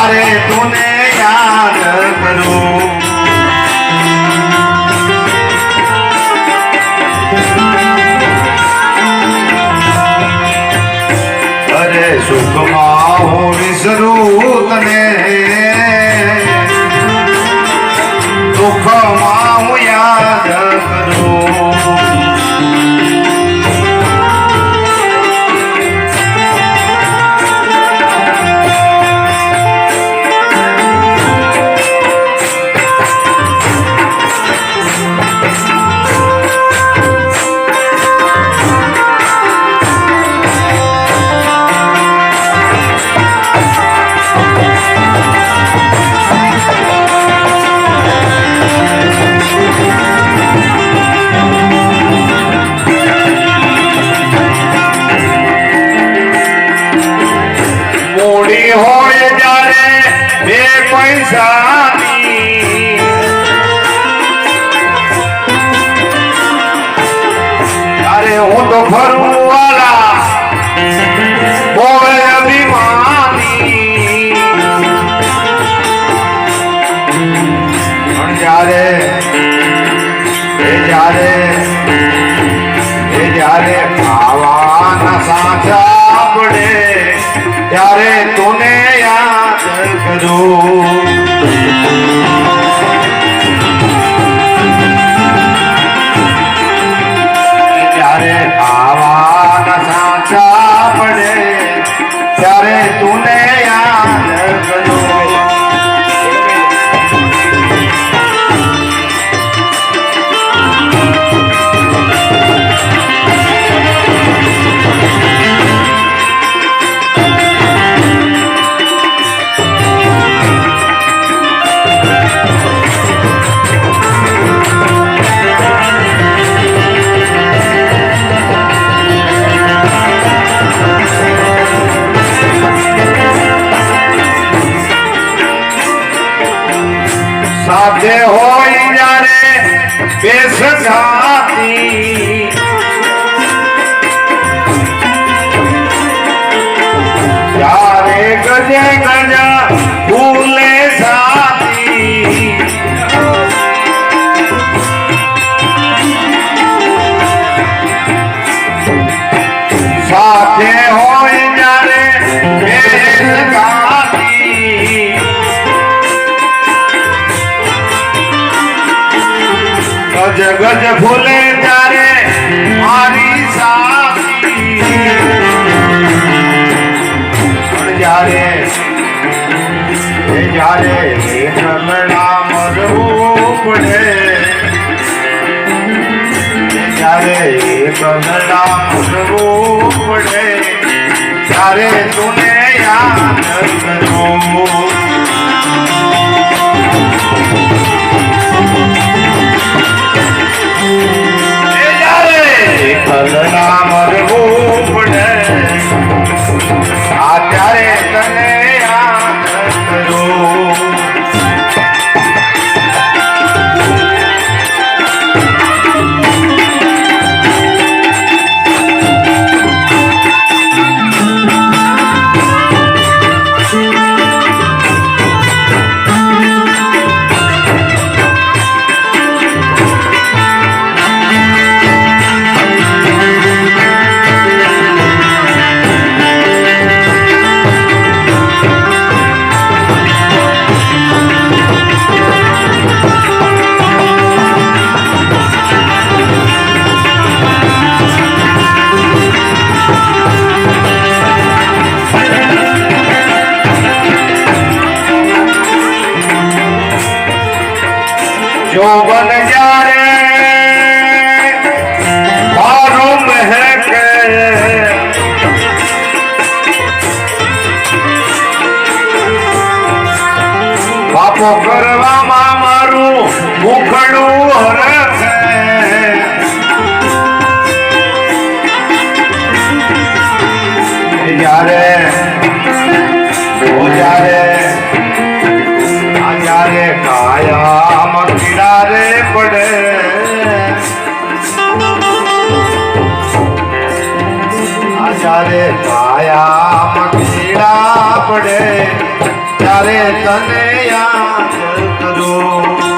ત્યારે તુને યાદ કરું? અરે સુખમાં હું વિસરું તને. પૈસાની ત્યારે હું તો ફરું વાલા બોય અભિમાની પણ જ્યારે એ જ્યારે એ જ્યારે ખાવાના સાચા પડે ત્યારે તુને યાદ કરું साथे हो जाने बेसघाती यारे गजे गजा ગજ ફૂલે ત્યારે મારી સાથી પણ જ્યારે જ્યારે કમળા મરવું પડે જ્યારે કમળા મરવું પડે ત્યારે તુને યાદ કરું. 不管在家里 જ્યારે કાયામાં કીડા પડે ત્યારે તને યાદ કરું.